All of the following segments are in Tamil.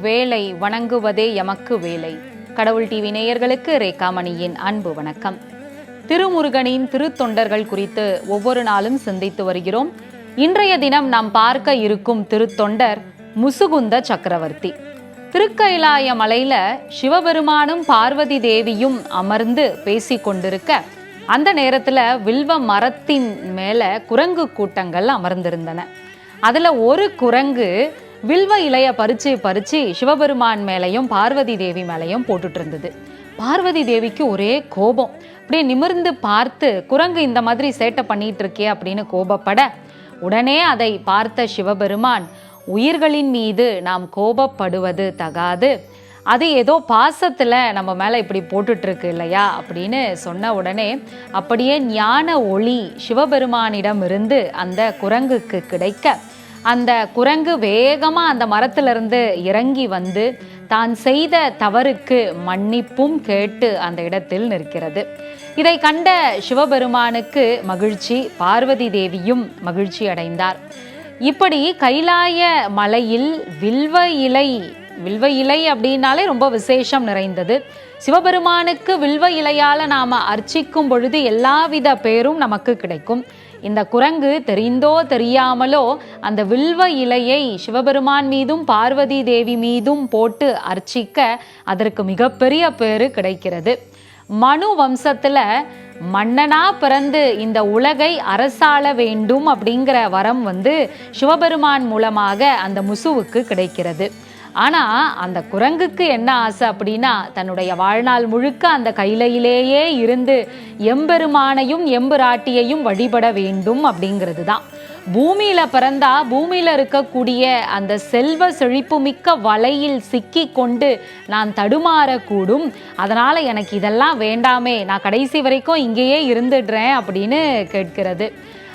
வேலை வணங்குவதே எமக்கு வேலை. கடவுள் டிவி நேயர்களுக்கு ரேகாமணியின் அன்பு வணக்கம். திருமுருகனின் திருத்தொண்டர்கள் குறித்து ஒவ்வொரு நாளும் சிந்தித்து வருகிறோம். இன்றைய தினம் நாம் பார்க்க இருக்கும் திருத்தொண்டர் முசுகுந்த சக்கரவர்த்தி. திருக்கைலாய மலையில சிவபெருமானும் பார்வதி தேவியும் அமர்ந்து பேசிக்கொண்டிருக்க அந்த நேரத்துல வில்வ மரத்தின் மேல குரங்கு கூட்டங்கள் அமர்ந்திருந்தன. அதுல ஒரு குரங்கு வில்வ இலைய பறிச்சு பறிச்சு சிவபெருமான் மேலையும் பார்வதி தேவி மேலையும் போட்டுட்டு இருந்தது. பார்வதி தேவிக்கு ஒரே கோபம். அப்படியே நிமிர்ந்து பார்த்து குரங்கு இந்த மாதிரி சேட்டை பண்ணிட்டு இருக்கே அப்படின்னு கோபப்பட உடனே அதை பார்த்த சிவபெருமான் உயிர்களின் மீது நாம் கோபப்படுவது தகாது. அது ஏதோ பாசத்தில் நம்ம மேலே இப்படி போட்டுட்ருக்கு இல்லையா அப்படின்னு சொன்ன உடனே அப்படியே ஞான ஒளி சிவபெருமானிடமிருந்து அந்த குரங்குக்கு கிடைக்க அந்த குரங்கு வேகமாக அந்த மரத்திலிருந்து இறங்கி வந்து தான் செய்த தவறுக்கு மன்னிப்பும் கேட்டு அந்த இடத்தில் நிற்கிறது. இதை கண்ட சிவபெருமானுக்கு மகிழ்ச்சி பார்வதி தேவியும் மகிழ்ச்சி அடைந்தார். இப்படி கைலாய மலையில் வில்வ இலை வில்வ இலை அப்படின்னாலே ரொம்ப விசேஷம் நிறைந்தது. சிவபெருமானுக்கு வில்வ இலையால் நாம் அர்ச்சிக்கும் பொழுது எல்லாவித பேரும் நமக்கு கிடைக்கும். இந்த குரங்கு தெரிந்தோ தெரியாமலோ அந்த வில்வ இலையை சிவபெருமான் மீதும் பார்வதி தேவி மீதும் போட்டு அர்ச்சிக்க அதற்கு மிகப்பெரிய பேரு கிடைக்கிறது. மனு வம்சத்துல மன்னனா பிறந்து இந்த உலகை அரசாள வேண்டும் அப்படிங்கிற வரம் வந்து சிவபெருமான் மூலமாக அந்த முசுவுக்கு கிடைக்கிறது. ஆனா அந்த குரங்குக்கு என்ன ஆசை அப்படின்னா தன்னுடைய வாழ்நாள் முழுக்க அந்த கைலையிலேயே இருந்து எம்பெருமானையும் எம்புராட்டியையும் வழிபட வேண்டும் அப்படிங்கிறது தான் பூமியில பிறந்தா பூமியில இருக்கக்கூடிய அந்த செல்வ செழிப்புமிக்க வலையில் சிக்கி கொண்டு நான் தடுமாறக்கூடும். அதனால எனக்கு இதெல்லாம் வேண்டாமே நான் கடைசி வரைக்கும் இங்கேயே இருந்துடுறேன் அப்படின்னு கேட்கிறது.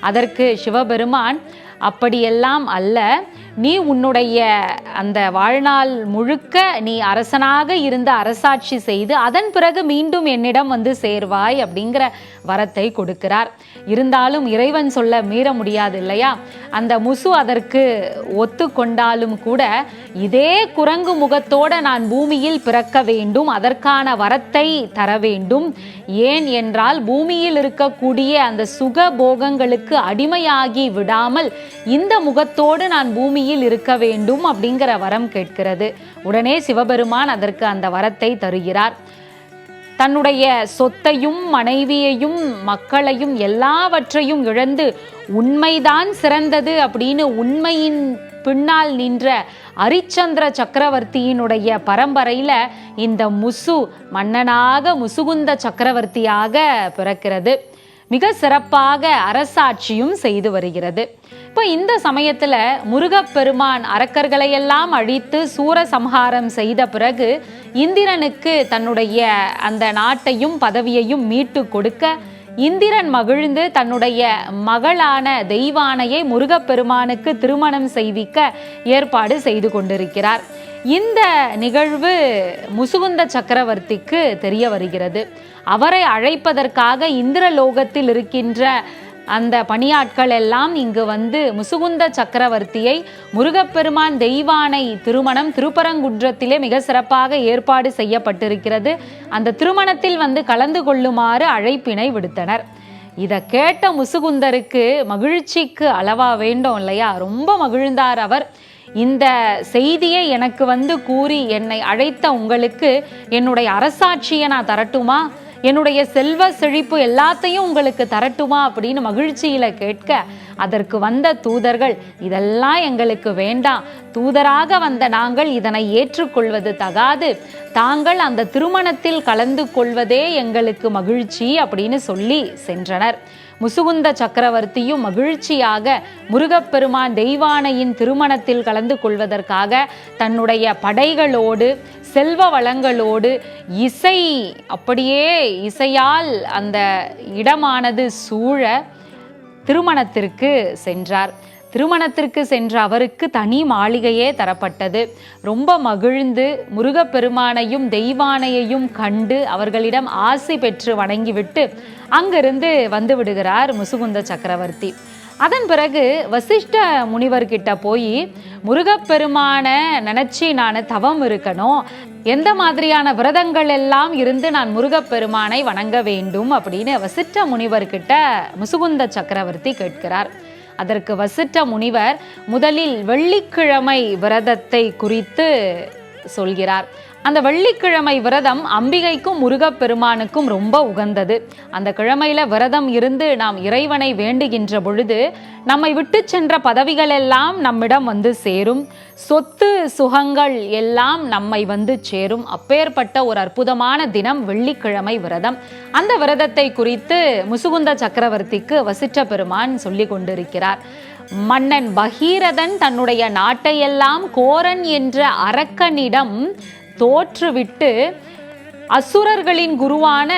அதற்கு சிவபெருமான் அப்படியெல்லாம் அல்ல. நீ உன்னுடைய அந்த வாழ்நாள் முழுக்க நீ அரசனாக இருந்து அரசாட்சி செய்து அதன் பிறகு மீண்டும் என்னிடம் வந்து சேர்வாய் அப்படிங்கிற வரத்தை கொடுக்கிறார். இருந்தாலும் இறைவன் சொல்ல மீற முடியாது இல்லையா? அந்த முசு அதற்கு ஒத்துக்கொண்டாலும் கூட இதே குரங்கு முகத்தோட நான் பூமியில் பிறக்க வேண்டும் அதற்கான வரத்தை தர வேண்டும். ஏன் என்றால் பூமியில் இருக்கக்கூடிய அந்த சுக போகங்களுக்கு அடிமையாகி விடாமல் இந்த முகத்தோடு நான் பூமியில் இருக்க வேண்டும் அப்படிங்கிற வரம் கேட்கிறது. உடனே சிவபெருமான் அதற்கு அந்த வரத்தை தருகிறார். தன்னுடைய சொத்தையும் மனைவியையும் மக்களையும் எல்லாவற்றையும் இழந்து உண்மைதான் சிறந்தது அப்படின்னு உண்மையின் பின்னால் நின்ற அரிச்சந்திர சக்கரவர்த்தியினுடைய பரம்பரையில் இந்த முசு மன்னனாக முசுகுந்த சக்கரவர்த்தியாக பிறக்கிறது. மிக சிறப்பாக அரசாட்சியும் செய்து வருகிறது. இப்போ இந்த சமயத்தில் முருகப்பெருமான் அரக்கர்களையெல்லாம் அழித்து சூரசம்ஹாரம் செய்த பிறகு இந்திரனுக்கு தன்னுடைய அந்த நாட்டையும் பதவியையும் மீட்டு கொடுக்க இந்திரன் மகிழ்ந்து தன்னுடைய மகளான தெய்வானையை முருகப்பெருமானுக்கு திருமணம் செய்விக்க ஏற்பாடு செய்து கொண்டிருக்கிறார். இந்த நிகழ்வு முசுகுந்த சக்கரவர்த்திக்கு தெரிய வருகிறது. அவரை அழைப்பதற்காக இந்திரலோகத்தில் இருக்கின்ற அந்த பணியாட்கள் எல்லாம் இங்கு வந்து முசுகுந்த சக்கரவர்த்தியை முருகப்பெருமான் தெய்வானை திருமணம் திருப்பரங்குன்றத்திலே மிக சிறப்பாக ஏற்பாடு செய்யப்பட்டிருக்கிறது. அந்த திருமணத்தில் வந்து கலந்து கொள்ளுமாறு அழைப்பினை விடுத்தனர். இதை கேட்ட முசுகுந்தருக்கு மகிழ்ச்சிக்கு அளவா வேண்டும் இல்லையா? ரொம்ப மகிழ்ந்தார் அவர். இந்த செய்தியை எனக்கு வந்து கூறி என்னை அழைத்த உங்களுக்கு என்னுடைய அரசாட்சியை நான் தரட்டுமா? என்னுடைய செல்வ செழிப்பு எல்லாத்தையும் உங்களுக்கு தரட்டுமா அப்படின்னு மகிழ்ச்சியில கேட்க அதற்கு வந்த தூதர்கள் இதெல்லாம் எங்களுக்கு வேண்டாம். தூதராக வந்த நாங்கள் இதனை ஏற்றுக்கொள்வது தகாது. தாங்கள் அந்த திருமணத்தில் கலந்து கொள்வதே எங்களுக்கு மகிழ்ச்சி அப்படின்னு சொல்லி சென்றனர். முசுகுந்த சக்கரவர்த்தியும் மகிழ்ச்சியாக முருகப்பெருமான் தெய்வானையின் திருமணத்தில் கலந்து கொள்வதற்காக தன்னுடைய படைகளோடு செல்வ வளங்களோடு இசை அப்படியே இசையால் அந்த இடமானது சூழ திருமணத்திற்கு சென்றார். திருமணத்திற்கு சென்ற அவருக்கு தனி மாளிகையே தரப்பட்டது. ரொம்ப மகிழ்ந்து முருகப்பெருமானையும் தெய்வானையையும் கண்டு அவர்களிடம் ஆசி பெற்று வணங்கிவிட்டு அங்கிருந்து வந்து விடுகிறார் முசுகுந்த சக்கரவர்த்தி. அதன் பிறகு வசிஷ்ட முனிவர்கிட்ட போய் முருகப்பெருமானை நினச்சி நான் தவம் இருக்கணும். எந்த மாதிரியான விரதங்கள் எல்லாம் இருந்து நான் முருகப்பெருமானை வணங்க வேண்டும்? அப்படின்னு வசிட்ட முனிவர்கிட்ட முசுகுந்த சக்கரவர்த்தி கேட்கிறார். அதற்கு வசிட்ட முனிவர் முதலில் வெள்ளிக்கிழமை விரதத்தை குறித்து சொல்கிறார். அந்த வெள்ளிக்கிழமை விரதம் அம்பிகைக்கும் முருகப்பெருமானுக்கும் ரொம்ப உகந்தது. அந்த கிழமையில விரதம் இருந்து நாம் இறைவனை வேண்டுகின்ற பொழுது நம்மை விட்டு சென்ற பதவிகள் எல்லாம் நம்மிடம் வந்து சேரும். சொத்து சுகங்கள் எல்லாம் நம்மை வந்து சேரும். அப்பேற்பட்ட ஒரு அற்புதமான தினம் வெள்ளிக்கிழமை விரதம். அந்த விரதத்தை குறித்து முசுகுந்த சக்கரவர்த்திக்கு வசிட்ட பெருமான் சொல்லி கொண்டிருக்கிறார். மன்னன் பகீரதன் தன்னுடைய நாட்டையெல்லாம் கோரன் என்ற அரக்கனிடம் தோற்றுவிட்டு அசுரர்களின் குருவான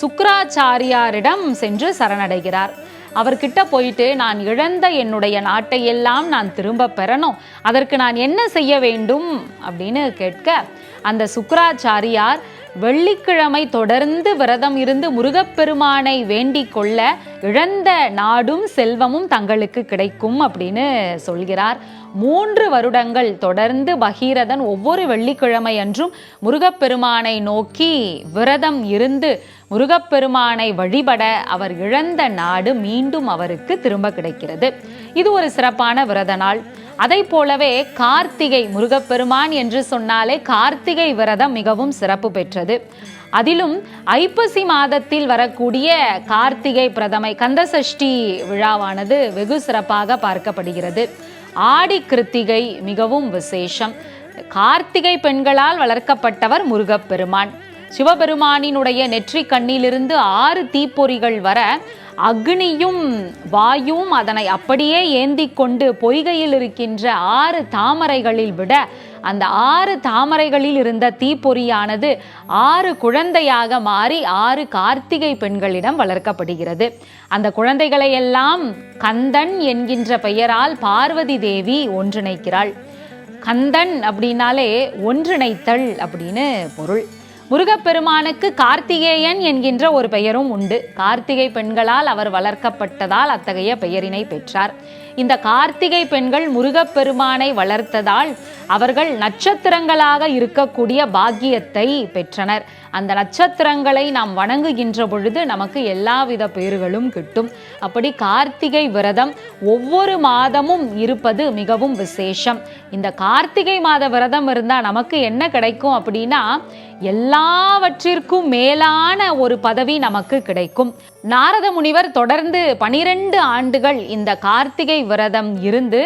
சுக்கராச்சாரியாரிடம் சென்று சரணடைகிறார். அவர்கிட்ட போயிட்டு நான் இழந்த என்னுடைய நாட்டையெல்லாம் நான் திரும்ப பெறணும். அதற்கு நான் என்ன செய்ய வேண்டும்? அப்படின்னு கேட்க அந்த சுக்கராச்சாரியார் வெள்ளிக்கிழமை தொடர்ந்து விரதம் இருந்து முருகப்பெருமானை வேண்டிக் கொள்ள இழந்த நாடும் செல்வமும் தங்களுக்கு கிடைக்கும் அப்படின்னு சொல்கிறார். மூன்று வருடங்கள் தொடர்ந்து பகீரதன் ஒவ்வொரு வெள்ளிக்கிழமை அன்றும் முருகப்பெருமானை நோக்கி விரதம் இருந்து முருகப்பெருமானை வழிபட அவர் இழந்த நாடு மீண்டும் அவருக்கு திரும்ப கிடைக்கிறது. இது ஒரு சிறப்பான விரத நாள். அதை போலவே கார்த்திகை முருகப்பெருமான் என்று சொன்னாலே கார்த்திகை விரதம் மிகவும் சிறப்பு பெற்றது. அதிலும் ஐப்பசி மாதத்தில் வரக்கூடிய கார்த்திகை பிரதமை கந்தசஷ்டி விழாவானது வெகு சிறப்பாக பார்க்கப்படுகிறது. ஆடி கிருத்திகை மிகவும் விசேஷம். கார்த்திகை பெண்களால் வளர்க்கப்பட்டவர் முருகப்பெருமான். சிவபெருமானினுடைய நெற்றி கண்ணிலிருந்து ஆறு தீப்பொறிகள் வர அக்னியும் வாயும் அதனை அப்படியே ஏந்தி கொண்டு பொய்கையில் இருக்கின்ற ஆறு தாமரைகளில் விட அந்த ஆறு தாமரைகளில் இருந்த தீப்பொறியானது ஆறு குழந்தையாக மாறி ஆறு கார்த்திகை பெண்களிடம் வளர்க்கப்படுகிறது. அந்த குழந்தைகளை எல்லாம் கந்தன் என்கின்ற பெயரால் பார்வதி தேவி ஒன்றிணைக்கிறாள். கந்தன் அப்படின்னாலே ஒன்றிணைத்தல் அப்படின்னு பொருள். முருகப்பெருமானுக்கு கார்த்திகேயன் என்கின்ற ஒரு பெயரும் உண்டு. கார்த்திகை பெண்களால் அவர் வளர்க்கப்பட்டதால் அத்தகைய பெயரினை பெற்றார். இந்த கார்த்திகை பெண்கள் முருகப்பெருமானை வளர்த்ததால் அவர்கள் நட்சத்திரங்களாக இருக்கக்கூடிய பாக்கியத்தை பெற்றனர். அந்த நட்சத்திரங்களை நாம் வணங்குகின்ற பொழுது நமக்கு எல்லாவித பேர்களும் கிட்டும். அப்படி கார்த்திகை விரதம் ஒவ்வொரு மாதமும் இருப்பது மிகவும் விசேஷம். இந்த கார்த்திகை மாத விரதம் இருந்தால் நமக்கு என்ன கிடைக்கும் அப்படின்னா எல்லாவற்றிற்கும் மேலான ஒரு பதவி நமக்கு கிடைக்கும். நாரத முனிவர் தொடர்ந்து பனிரெண்டு ஆண்டுகள் இந்த கார்த்திகை விரதம் இருந்து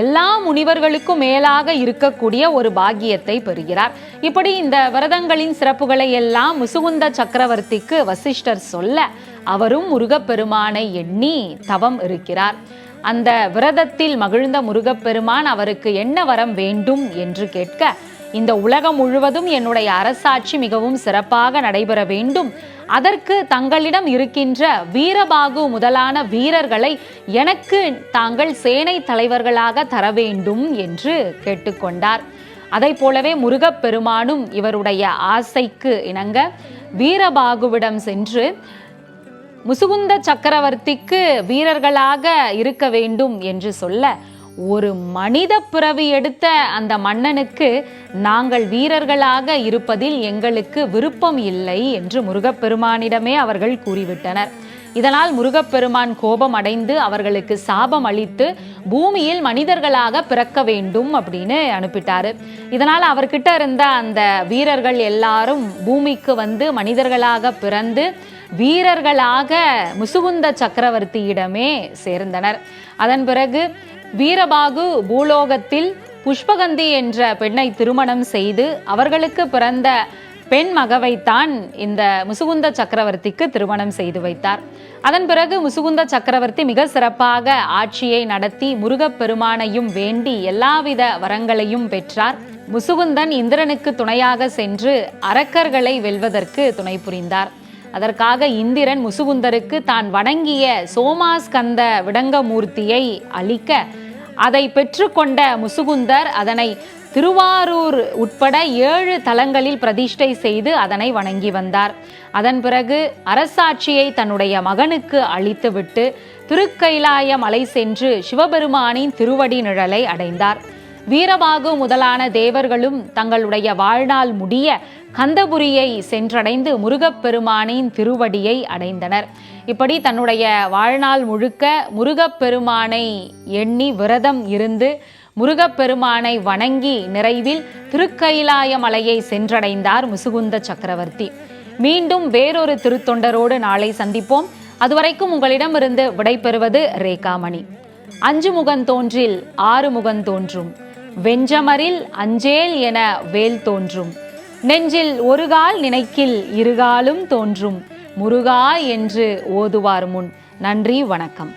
எல்லா முனிவர்களுக்கும் மேலாக இருக்கக்கூடிய ஒரு பாக்கியத்தை பெறுகிறார். இப்படி இந்த விரதங்களின் சிறப்புகளை எல்லாம் முசுகுந்த சக்கரவர்த்திக்கு வசிஷ்டர் சொல்ல அவரும் முருகப்பெருமானை எண்ணி தவம் இருக்கிறார். அந்த விரதத்தில் மகிழ்ந்த முருகப்பெருமான் அவருக்கு என்ன வரம் வேண்டும் என்று கேட்க இந்த உலகம் முழுவதும் என்னுடைய அரசாட்சி மிகவும் சிறப்பாக நடைபெற வேண்டும். அதற்கு தங்களிடம் இருக்கின்ற வீரபாகு முதலான வீரர்களை எனக்கு தாங்கள் சேனை தலைவர்களாக தர வேண்டும் என்று கேட்டுக்கொண்டார். அதை போலவே முருகப்பெருமானும் இவருடைய ஆசைக்கு இணங்க வீரபாகுவிடம் சென்று முசுகுந்த சக்கரவர்த்திக்கு வீரர்களாக இருக்க வேண்டும் என்று சொல்ல ஒரு மனித பிறவி எடுத்த அந்த மன்னனுக்கு நாங்கள் வீரர்களாக இருப்பதில் எங்களுக்கு விருப்பம் இல்லை என்று முருகப்பெருமானிடமே அவர்கள் கூறிவிட்டனர். இதனால் முருகப்பெருமான் கோபம் அடைந்து அவர்களுக்கு சாபம் அளித்து பூமியில் மனிதர்களாக பிறக்க வேண்டும் அப்படின்னு அனுப்பிட்டாரு. இதனால் அவர்கிட்ட இருந்த அந்த வீரர்கள் எல்லாரும் பூமிக்கு வந்து மனிதர்களாக பிறந்து வீரர்களாக முசுகுந்த சக்கரவர்த்தியிடமே சேர்ந்தனர். அதன் பிறகு வீரபாகு பூலோகத்தில் புஷ்பகந்தி என்ற பெண்ணை திருமணம் செய்து அவர்களுக்கு பிறந்த பெண் மகவைத்தான் இந்த முசுகுந்த சக்கரவர்த்திக்கு திருமணம் செய்து வைத்தார். அதன் பிறகு முசுகுந்த சக்கரவர்த்தி மிக சிறப்பாக ஆட்சியை நடத்தி முருகப்பெருமானையும் வேண்டி எல்லாவித வரங்களையும் பெற்றார். முசுகுந்தன் இந்திரனுக்கு துணையாக சென்று அரக்கர்களை வெல்வதற்கு துணை புரிந்தார். அதற்காக இந்திரன் முசுகுந்தருக்கு தான் வணங்கிய சோமாஸ்கந்த விடங்கமூர்த்தியை அளிக்க அதை பெற்றுக்கொண்ட முசுகுந்தர் அதனை திருவாரூர் உட்பட ஏழு தலங்களில் பிரதிஷ்டை செய்து அதனை வணங்கி வந்தார். அதன் பிறகு அரசாட்சியை தன்னுடைய மகனுக்கு அளித்துவிட்டு திருக்கைலாய மலை சென்று சிவபெருமானின் திருவடி நிழலை அடைந்தார். வீரபாகு முதலான தேவர்களும் தங்களுடைய வாழ்நாள் முடிய கந்தபுரியை சென்றடைந்து முருகப்பெருமானின் திருவடியை அடைந்தனர். இப்படி தன்னுடைய வாழ்நாள் முழுக்க முருகப்பெருமானை எண்ணி விரதம் இருந்து முருகப்பெருமானை வணங்கி நிறைவில் திருக்கைலாய மலையை சென்றடைந்தார் முசுகுந்த சக்கரவர்த்தி. மீண்டும் வேறொரு திருத்தொண்டரோடு நாளை சந்திப்போம். அதுவரைக்கும் உங்களிடமிருந்து விடைபெறுவது ரேகாமணி. அஞ்சு முகன் தோன்றில் ஆறு முகன் தோன்றும். வெஞ்சமரில் அஞ்சேல் என வேல் தோன்றும். நெஞ்சில் ஒரு கால் நினைக்கில் இருகாலும் தோன்றும். முருகா என்று ஓதுவார் முன். நன்றி வணக்கம்.